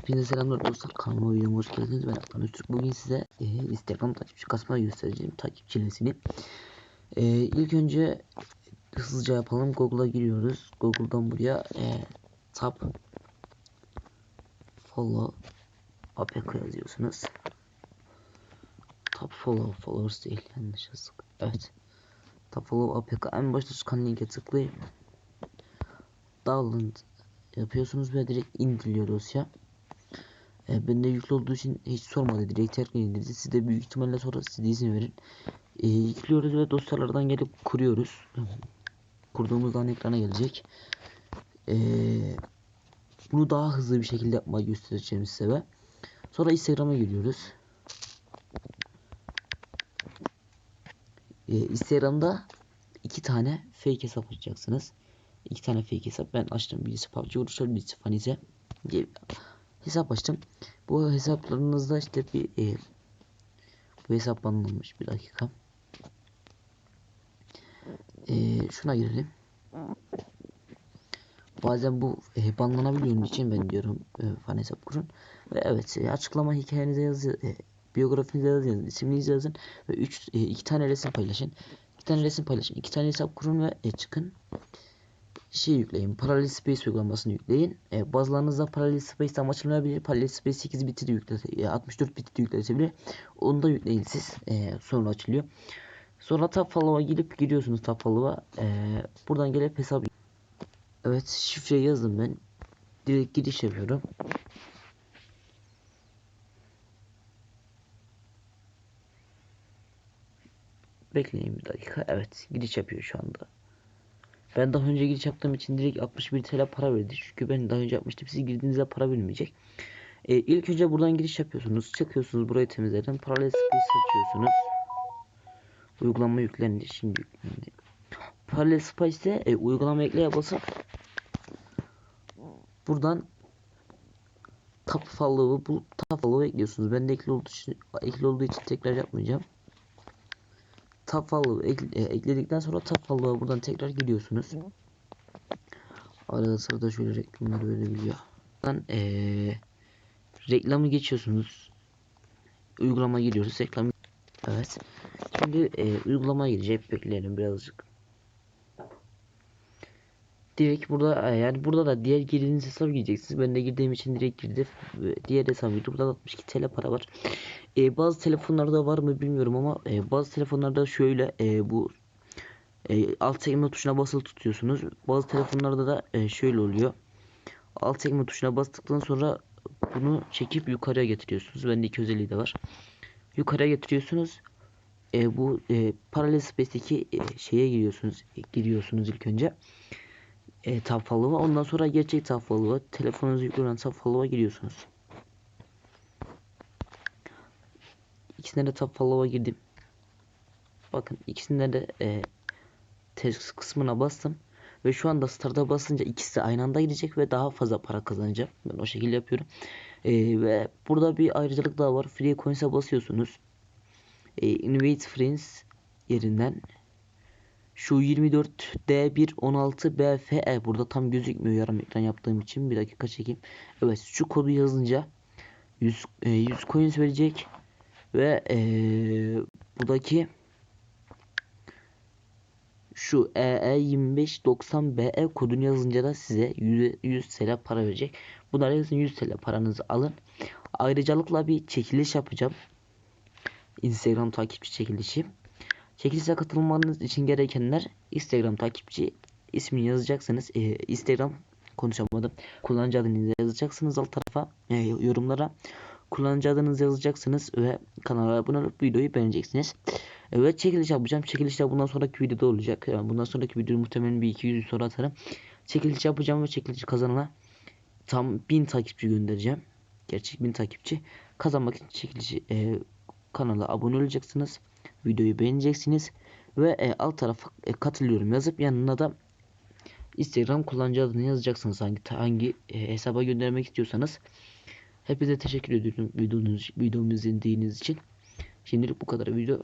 Hepinize selamlar dostlar. Kanalıma videoma hoş geldiniz. Ben Aktan Öztürk. Bugün size e, Instagram takipçi kasmayı göstereceğim. Takipçilisini. E, ilk önce hızlıca yapalım. Google'a giriyoruz. Google'dan buraya e, tab follow apk yazıyorsunuz. Tab follow followers değil. Yanlış yazdık. Evet. Tab follow apk en başta çıkan linke tıklayıp download yapıyorsunuz ve direkt indiriliyor dosya. E, bende yüklü olduğu için hiç sormadı direkt terk indirdi. Siz de büyük ihtimalle sonra siz de izin verin. E, yüklüyoruz ve dosyalardan gelip kuruyoruz. Kurduğumuz an ekrana gelecek. E, bunu daha hızlı bir şekilde yapmayı göstereceğim size sonra Instagram'a giriyoruz. E, Instagram'da iki tane fake hesap açacaksınız. İki tane fake hesap ben açtım. Birisi PUBG vuruşlar, birisi Fanize hesap açtım. Bu hesaplarınızda işte bir e, bu hesap banlanmış bir dakika. E, şuna girelim. Bazen bu e, banlanabiliyor onun için ben diyorum e, fan hesap kurun. Ve evet açıklama hikayenize yazın. E, biyografinize yazın, isminizi yazın ve 3 e, iki tane resim paylaşın. İki tane resim paylaşın. iki tane hesap kurun ve e, çıkın şey yükleyin. Parallel Space uygulamasını yükleyin. E, bazılarınızda Parallel Space'ten açılmayabilir. Parallel Space 8 biti de yüklete, e, 64 biti de yükletebilir. Onu da yükleyin siz. E, sonra açılıyor. Sonra Tab Follow'a gelip giriyorsunuz Tab Follow'a. E, buradan gelip hesap Evet şifreyi yazdım ben. Direkt giriş yapıyorum. Bekleyin bir dakika. Evet giriş yapıyor şu anda. Ben daha önce giriş yaptığım için direkt 61 TL para verdi. Çünkü ben daha önce yapmıştım. Siz girdiğinizde para bilmeyecek. E, ilk önce buradan giriş yapıyorsunuz. Çıkıyorsunuz burayı temizlerken Parallel Space açıyorsunuz. Uygulama yüklendi. Şimdi yüklendi. Parallel Space'te e, uygulama ekleye basıp buradan tap follow'u bulup ekliyorsunuz. Ben de ekli olduğu için, ekli olduğu için tekrar yapmayacağım follow ek, e, ekledikten sonra tab follow'a buradan tekrar giriyorsunuz. Arada sırada şöyle reklamlar verebiliyor. Buradan e, reklamı geçiyorsunuz. Uygulama giriyoruz. Reklam Evet. Şimdi e, uygulamaya girecek. Bekleyelim birazcık. Direkt burada e, yani burada da diğer girdiğiniz hesabı gireceksiniz. Ben de girdiğim için direkt girdim. Diğer hesabı girdim. Burada 62 TL para var. E, bazı telefonlarda var mı bilmiyorum ama e, bazı telefonlarda şöyle e, bu e, alt sekme tuşuna basılı tutuyorsunuz. Bazı telefonlarda da e, şöyle oluyor. Alt sekme tuşuna bastıktan sonra bunu çekip yukarıya getiriyorsunuz. Bende iki özelliği de var. Yukarıya getiriyorsunuz. E, bu e, Parallel Space'deki e, şeye giriyorsunuz. E, giriyorsunuz ilk önce. E, tab follow'a. Ondan sonra gerçek tab follow'a. Telefonunuzu yüklenen tab follow'a giriyorsunuz. İkisine de tab follow'a girdim. Bakın ikisinde de e, test kısmına bastım. Ve şu anda start'a basınca ikisi de aynı anda gidecek ve daha fazla para kazanacağım. Ben o şekilde yapıyorum. E, ve burada bir ayrıcalık daha var. Free Coins'e basıyorsunuz. E, Invite Friends yerinden şu 24 D1 16 BFE burada tam gözükmüyor yarım ekran yaptığım için bir dakika çekeyim. Evet şu kodu yazınca 100 e, 100 coins verecek ve ee, buradaki şu EE2590BE kodunu yazınca da size 100, 100 TL para verecek. Bunları yazın 100 TL paranızı alın. Ayrıcalıkla bir çekiliş yapacağım. Instagram takipçi çekilişi. Çekilişe katılmanız için gerekenler Instagram takipçi ismini yazacaksınız. Ee, Instagram konuşamadım. Kullanıcı adını yazacaksınız alt tarafa e, yorumlara kullanıcı adınızı yazacaksınız ve kanala abone olup videoyu beğeneceksiniz. Evet çekiliş yapacağım. Çekilişler bundan sonraki videoda olacak. Yani bundan sonraki videoyu muhtemelen bir iki gün sonra atarım. Çekiliş yapacağım ve çekiliş kazanana tam bin takipçi göndereceğim. Gerçek bin takipçi. Kazanmak için çekilişi e, kanala abone olacaksınız. Videoyu beğeneceksiniz. Ve e, alt tarafa e, katılıyorum yazıp yanına da Instagram kullanıcı adını yazacaksınız hangi hangi e, hesaba göndermek istiyorsanız. Hepinize teşekkür ediyorum videomuzu, videomuzu izlediğiniz için. Şimdilik bu kadar video.